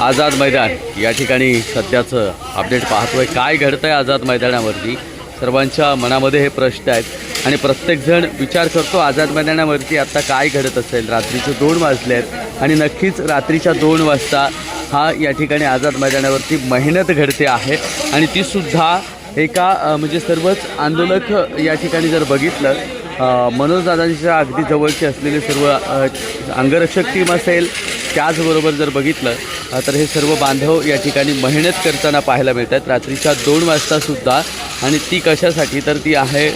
आझाद मैदान. या ठिकाणी सध्याचं अपडेट पाहतोय. काय घडतं आहे आझाद मैदानावरती? सर्वांच्या मनामध्ये हे प्रश्न आहेत. आणि प्रत्येकजण विचार करतो आझाद मैदानावरती आत्ता काय घडत असेल? रात्रीचे दोन वाजले आहेत आणि नक्कीच रात्रीच्या दोन वाजता हा या ठिकाणी आझाद मैदानावरती मेहनत घडते आहे. आणि तीसुद्धा एका म्हणजे सर्वच आंदोलक या ठिकाणी जर बघितलं मनोजदादांच्या अगदी जवळचे असलेले सर्व अंगरक्षक टीम असेल त्याचबरोबर जर बघितलं तर हे सर्व बांधव या ठिकाणी मेहनत करताना पाहायला मिळतात रात्रीच्या दोन वाजतासुद्धा आणि ती कशासाठी? तर ती आहे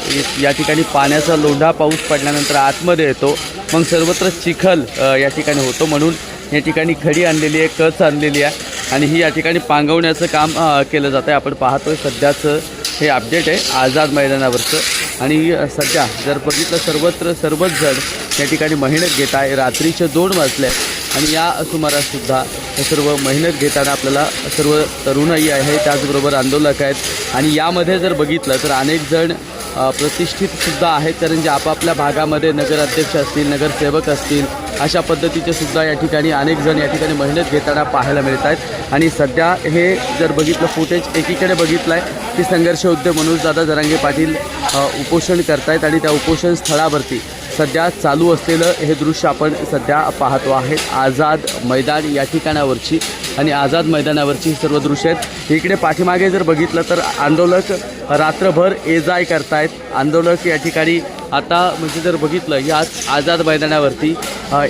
या ठिकाणी पाण्याचा लोंढा पाऊस पडल्यानंतर आतमध्ये येतो. मग सर्वत्र चिखल या ठिकाणी होतो. म्हणून या ठिकाणी खडी आणलेली आहे कच आणलेली आहे आणि ही या ठिकाणी पांगवण्याचं काम केलं जातं आहे आपण पाहतोय सध्याचं हे अपडेट आहे आझाद मैदानावरचं. आणि सध्या जर बघितलं सर्वत्र सर्वच जण या ठिकाणी मेहनत घेत आहे. रात्रीचे दोन वाजले. आणि या सुमाराससुद्धा सर्व मेहनत घेताना आपल्याला सर्व तरुणाई आहे त्याचबरोबर आंदोलक आहेत. आणि यामध्ये जर बघितलं तर अनेक जण प्रतिष्ठितसुद्धा आहेत. कारण जे आपापल्या भागामध्ये नगराध्यक्ष असतील नगरसेवक असतील अशा पद्धतीचे सुद्धा या ठिकाणी अनेक जण या ठिकाणी मेहनत घेताना पाहायला मिळत आहेत. आणि सध्या हे जर बघितलं फुटेज एकीकडे बघितलं आहे की संघर्ष उद्योग मनोजदादा जरांगे पाटील उपोषण करतायत आणि त्या उपोषण स्थळावरती सध्या चालू असलेलं हे दृश्य आपण सध्या पाहतो आहे. आझाद मैदान या ठिकाणावरची आणि आझाद मैदानावरची ही सर्व दृश्य आहेत. इकडे पाठीमागे जर बघितलं तर आंदोलक रात्रभर ये जाय करतायत. आंदोलक या ठिकाणी आता म्हणजे जर बघितलं या आझाद मैदानावरती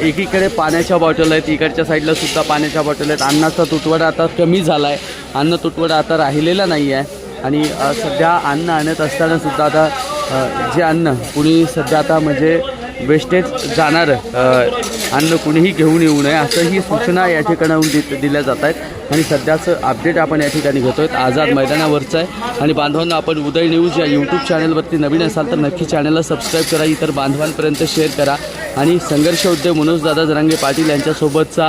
एकीकडे पाण्याच्या बॉटल आहेत इकडच्या साईडला सुद्धा पाण्याच्या बॉटल आहेत. अन्नाचा तुटवडा आता कमी झाला आहे अन्न तुटवडा आता राहिलेला नाही आहे आणि सध्या अन्न आणत असताना सुद्धा आता जे अन्न कुणी सध्या आता म्हणजे वेस्टेज जाणारं अन्न कुणीही घेऊन येऊ नये असंही सूचना या ठिकाणाहून दि दिल्या जात आहेत. आणि सध्याचं अपडेट आपण या ठिकाणी घेतो आहेत आझाद मैदानावरचं आहे. आणि बांधवांना आपण उदय न्यूज या यूट्यूब चॅनलवरती नवीन असाल तर नक्की चॅनलला सबस्क्राईब करा. इतर बांधवांपर्यंत शेअर करा. आणि संघर्ष उद्योग मनोजदादा जरांगे पाटील यांच्यासोबतचा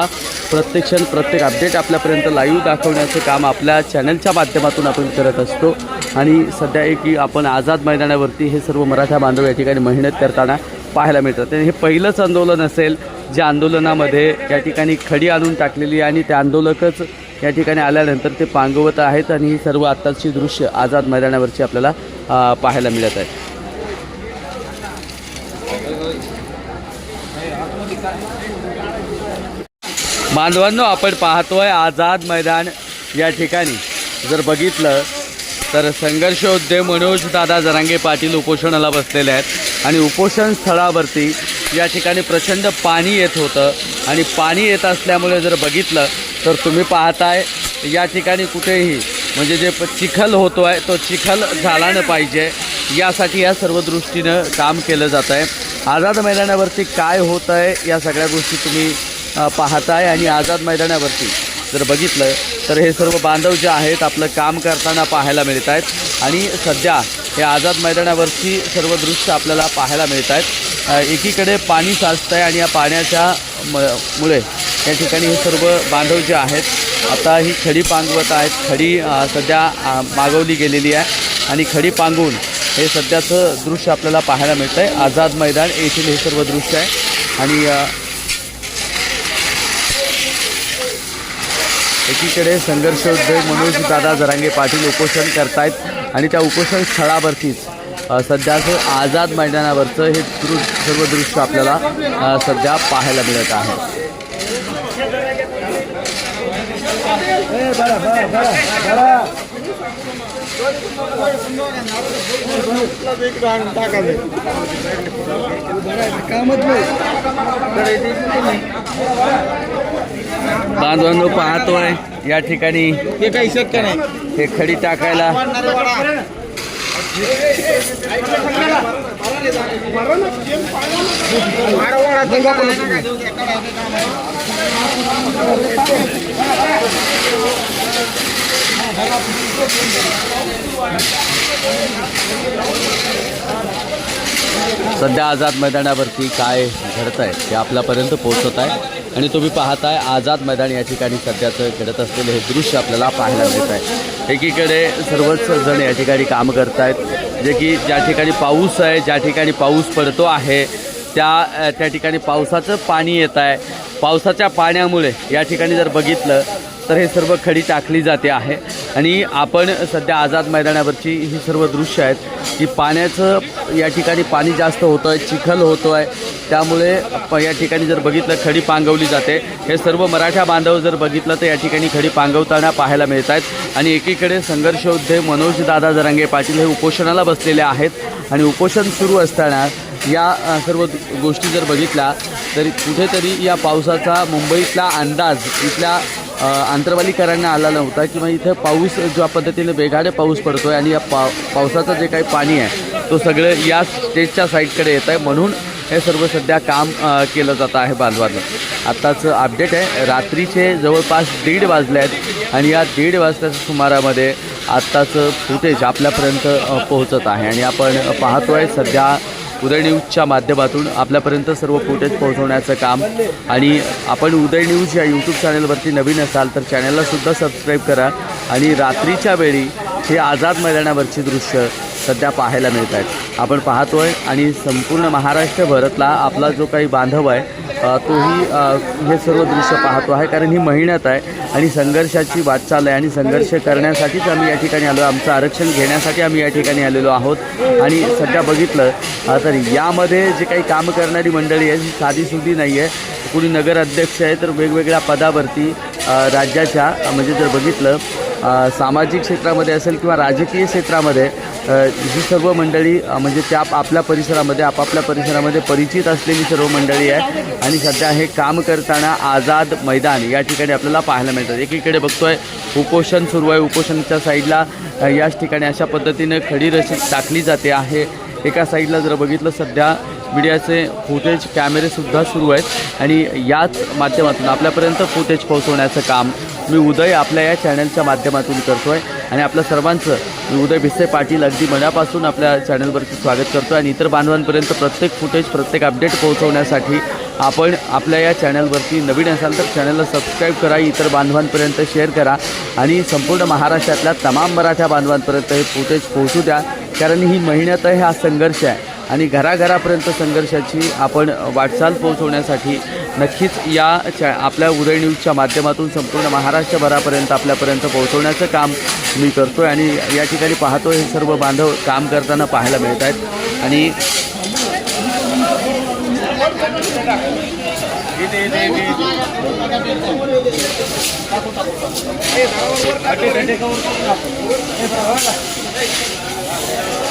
प्रत्यक्षण प्रत्येक अपडेट आपल्यापर्यंत लाईव्ह दाखवण्याचं काम आपल्या चॅनलच्या माध्यमातून आपण करत असतो. आणि सध्या एक की आपण आझाद मैदानावरती हे सर्व मराठा बांधव या ठिकाणी मेहनत करताना पाहायला मिळतात. आणि हे पहिलंच आंदोलन असेल ज्या आंदोलनामध्ये या ठिकाणी खडी आणून टाकलेली आहे आणि ते आंदोलकच या ठिकाणी आल्यानंतर ते पांगवत आहेत आणि ही सर्व आत्ताची दृश्य आझाद मैदानावरची आपल्याला पाहायला मिळत आहेत बांधवांनो आपण पाहतोय आझाद मैदान या ठिकाणी. जर बघितलं तर संघर्ष उद्योग मनोज दादा जरांगे पाटील उपोषणाला बसलेले आहेत आणि उपोषण स्थळावरती या ठिकाणी प्रचंड पाणी येत होतं. आणि पाणी येत असल्यामुळे जर बघितलं तर तुम्ही पाहताय या ठिकाणी कुठेही म्हणजे जे प- चिखल होतो आहे तो चिखल झाला न पाहिजे. यासाठी या सर्व दृष्टीनं काम केलं जात आहे आझाद मैदानावरती काय होत आहे या सगळ्या गोष्टी तुम्ही पाहताय आणि आझाद मैदानावरती जर बघितलं तर हे सर्व बांधव जे आहेत आपलं काम करताना पाहायला मिळत आहेत आणि सध्या हे आझाद मैदानावरची सर्व दृश्य आपल्याला पाहायला मिळत आहेत. एकीकडे पाणी साचतं आहे आणि या पाण्याच्या म मुळे या ठिकाणी हे सर्व बांधव जे आहेत आता ही खडी पांगवत आहेत. खडी सध्या मागवली गेलेली आहे आणि खडी पांगून हे सध्याचं दृश्य आपल्याला पाहायला मिळतं आहे आझाद मैदान येथील हे सर्व दृश्य आहे. आणि एकीकडे संघर्षोद्योग मनोज दादा जरांगे पाटील उपोषण करतायत आणि त्या उपोषण स्थळावरतीच सध्याचं आझाद मैदानावरचं हे दृ सर्व दृश्य आपल्याला सध्या पाहायला मिळत आहे. बांधवांनो पाहतोय या ठिकाणी हे काही शक्य नाही हे खडी टाकायला सध्या आझाद मैदानावरती काय घडत आहे ते आपल्यापर्यंत पोहोचत आहे. आणि तुम्ही पाहताय आझाद मैदान या ठिकाणी सध्याचं घडत असलेलं हे दृश्य आपल्याला पाहायला मिळत आहे. एकीकडे सर्वच जण या ठिकाणी काम करत आहेत जे की ज्या ठिकाणी पाऊस आहे ज्या ठिकाणी पाऊस पडतो आहे त्या त्या ठिकाणी पावसाचं पाणी येत आहे. पावसाच्या पाण्यामुळे या ठिकाणी जर बघितलं तर हे सर्व खडी टाकली जाते आहे. आणि आपण सध्या आझाद मैदानावरची ही सर्व दृश्य आहेत की पाण्याचं या ठिकाणी पाणी जास्त होतं आहे चिखल होतो आहे त्यामुळे प या ठिकाणी जर बघितलं खडी पांगवली जाते. हे सर्व मराठा बांधव जर बघितलं तर या ठिकाणी खडी पांगवताना पाहायला मिळत आहेत आणि एकीकडे संघर्ष योद्धे मनोज दादा जरांगे पाटील हे उपोषणाला बसलेले आहेत. आणि उपोषण सुरू असताना या सर्व गोष्टी जर बघितल्या तरी कुठेतरी या पावसाचा मुंबईतला अंदाज इथल्या आंतरवालीकरांना आला नव्हता किंवा इथं पाऊस ज्या पद्धतीने वेगाने पाऊस पडतो आहे आणि या पा पावसाचं जे काही पाणी आहे तो सगळं या स्टेजच्या साईडकडे येत आहे. म्हणून हे सर्व सध्या काम केलं जात आहे बांधवानं आत्ताचं अपडेट आहे. रात्रीचे जवळपास दीड वाजले आहेत आणि या दीड वाजताच्या सुमारामध्ये आत्ताचं फुटेज आपल्यापर्यंत पोहोचत आहे. आणि आपण पाहतो आहे सध्या उदय न्यूजच्या माध्यमातून आपल्यापर्यंत सर्व फुटेज पोहोचवण्याचं काम. आणि आपण उदय न्यूज या यूट्यूब चॅनलवरती नवीन असाल तर चॅनललासुद्धा सबस्क्राईब करा. आणि रात्रीच्या वेळी हे आझाद मैदानावरची दृश्य सध्या पाहायला मिळत आहेत. आपण पाहतो आहे आणि संपूर्ण महाराष्ट्रभरातला आपला जो काही बांधव आहे तोही हे सर्व दृश्य पाहतो आहे. कारण ही महिन्यात आहे आणि संघर्षाची वाटचाल आहे आणि संघर्ष करण्यासाठीच आम्ही या ठिकाणी आलो आमचं आरक्षण घेण्यासाठी आम्ही या ठिकाणी आलेलो आहोत. आणि सध्या बघितलं तर यामध्ये जे काही काम करणारी मंडळी आहे ही साधीसुधी नाही आहे. कुणी नगर अध्यक्ष आहे तर वेगवेगळ्या पदावरती राज्याच्या म्हणजे जर बघितलं सामाजिक क्षेत्रामध्ये असेल किंवा राजकीय क्षेत्रामध्ये जी ही सर्व मंडळी म्हणजे त्या आपल्या परिसरामध्ये आपापल्या परिसरामध्ये परिचित असलेली सर्व मंडळी आहे. आणि सध्या हे काम करताना आझाद मैदान या ठिकाणी आपल्याला पाहायला मिळतात एकीकडे बघतोय उपोषण सुरू आहे. उपोषणाच्या साईडला याच ठिकाणी अशा पद्धतीने खडी रशी टाकली जाते आहे. एका साईडला जर बघितलं सध्या मीडियाचे फुटेज कॅमेरेसुद्धा सुरू आहेत. आणि याच माध्यमातून आपल्यापर्यंत फुटेज पोहोचवण्याचं काम मी उदय आपल्या या चॅनलच्या माध्यमातून करतो आहे आणि आपल्या सर्वांचं मी उदय भिसे पाटील अगदी मनापासून आपल्या चॅनलवरती स्वागत करतो आणि इतर बांधवांपर्यंत प्रत्येक फुटेज प्रत्येक अपडेट पोहोचवण्यासाठी आपण आपल्या या चॅनलवरती नवीन असाल तर चॅनलला सबस्क्राईब करा इतर बांधवांपर्यंत शेअर करा. आणि संपूर्ण महाराष्ट्रातल्या तमाम मराठा बांधवांपर्यंत हे फुटेज पोहोचू द्या. कारण ही महिन्यात हा संघर्ष आहे. आणि घराघरापर्यंत संघर्षाची आपण वाटचाल पोहोचवण्यासाठी नक्कीच या चॅ आपल्या उदय न्यूजच्या माध्यमातून संपूर्ण महाराष्ट्रभरापर्यंत आपल्यापर्यंत पोहोचवण्याचं काम मी करतो आहे आणि या ठिकाणी पाहतो हे सर्व बांधव काम करताना पाहायला मिळत आहेत. आणि Yeah.